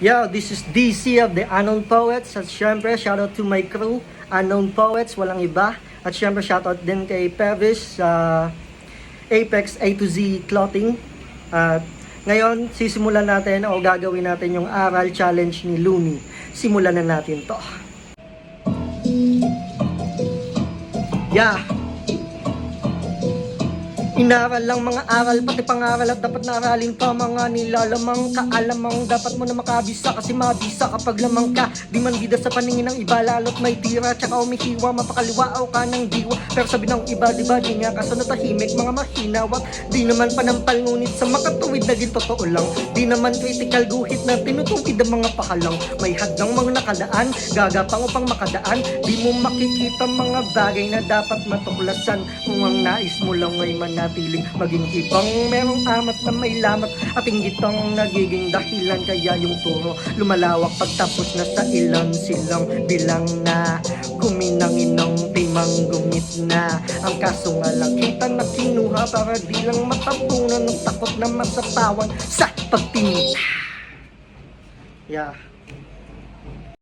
Yo, this is DC of the Unknown Poets. At syempre, shoutout to my crew, Unknown Poets, walang iba. At syempre, shoutout din kay Pevis sa Apex A to Z Clothing. At ngayon, sisimulan natin o gagawin natin yung aral challenge ni Lumi. Simulan na natin to. Yeah! Inaral lang mga aral, pati pangaral at dapat na aralin pa mga nilalamang kaalamang. Dapat mo na makabisa kasi mabisa kapag lamang ka. Di man bida sa paningin ng iba lalo't may tira. Tsaka umihiwa mapakaliwaaw ka ng diwa. Pero sabi ng iba di ba di nga kaso natahimik mga mahinawat di naman panampal ngunit sa makatuwid naging totoo lang. Di naman critical guhit na tinutuwid ang mga pakalang may hadlang mga nakalaan gagapang upang makadaan. Di mo makikita mga bagay na dapat matuklasan. Kung ang nais mo lang ay manatiling maging ibang. Merong amat na may lamat at hinggit ang nagiging dahilan. Kaya yung turo lumalawak pagtapos na sa ilan silang bilang na. Kuminanginong timang gumit na. Ang kaso nga lang kita na kinuha para di lang matabunan ng takot na masapawan sa pagtingin yeah